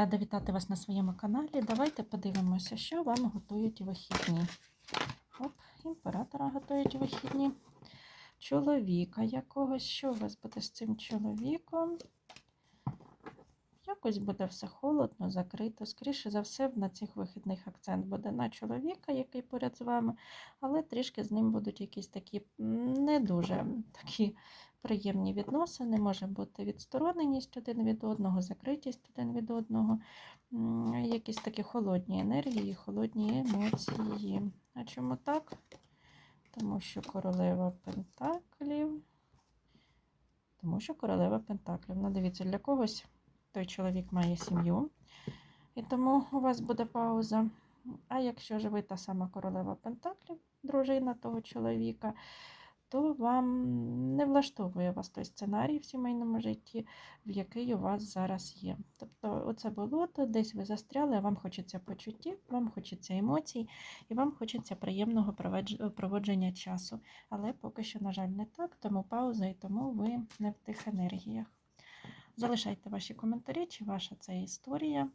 Рада вітати вас на своєму каналі. Давайте подивимося, що вам готують вихідні. Оп, імператора готують вихідні. Чоловіка якогось. Що у вас буде з цим чоловіком? Якось буде все холодно, закрито. Скоріше за все, на цих вихідних акцент буде на чоловіка, який поряд з вами, але трішки з ним будуть якісь такі не дуже такі приємні відносини. Може бути відстороненість один від одного, закритість один від одного, якісь такі холодні енергії, холодні емоції. А чому так? Тому що королева Пентаклів. Тому що королева Пентаклів. Ну, дивіться, для когось той чоловік має сім'ю, і тому у вас буде пауза. А якщо ж ви та сама королева Пентаклів, дружина того чоловіка, то вам не влаштовує вас той сценарій в сімейному житті, в який у вас зараз є. Тобто, оце болото, десь ви застряли, а вам хочеться почуттів, вам хочеться емоцій, і вам хочеться приємного проводження часу. Але поки що, на жаль, не так, тому пауза і тому ви не в тих енергіях. Залишайте ваші коментарі, чи ваша це історія.